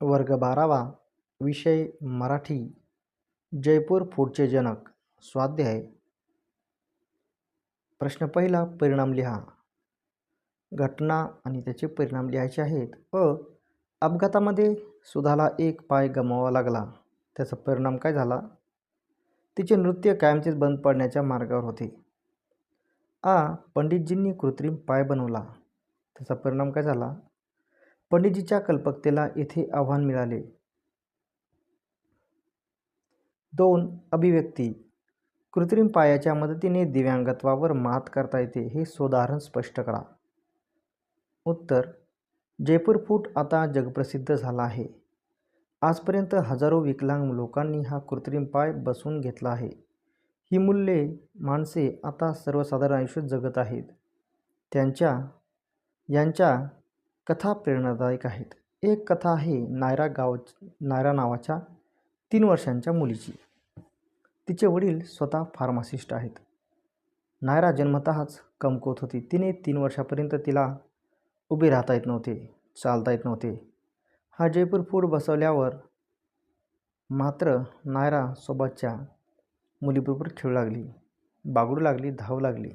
वर्ग बारावा विषय मराठी जयपूर फूडचे जनक स्वाध्याय. प्रश्न पहिला परिणाम लिहा. घटना आणि त्याचे परिणाम लिहायचे आहेत. अ. अपघातामध्ये सुधाला एक पाय गमावा लागला. त्याचा परिणाम काय झाला? तिचे नृत्य कायमचेच बंद पडण्याच्या मार्गावर होते. आ. पंडितजींनी कृत्रिम पाय बनवला. त्याचा परिणाम काय झाला? पंडितजीच्या कल्पकतेला येथे आव्हान मिळाले. दोन अभिव्यक्ती. कृत्रिम पायाच्या मदतीने दिव्यांगत्वावर मात करता येते हे सोदाहरण स्पष्ट करा. उत्तर जयपूर फूट आता जगप्रसिद्ध झाला आहे. आजपर्यंत हजारो विकलांग लोकांनी हा कृत्रिम पाय बसवून घेतला आहे. ही मूल्ये माणसे आता सर्वसाधारण आयुष्य जगत आहेत. त्यांच्या यांच्या कथा प्रेरणादायक आहेत. एक कथा आहे नायरा गाव नायरा नावाच्या तीन वर्षांच्या मुलीची. तिचे वडील स्वतः फार्मासिस्ट आहेत. नायरा जन्मतःच कमकुवत होती. तिने तीन वर्षापर्यंत तिला उभे राहता येत नव्हते चालता येत नव्हते. हा जयपूर फूड बसवल्यावर मात्र नायरा सोबतच्या मुलीबरोबर खेळू लागली बागडू लागली धावू लागली.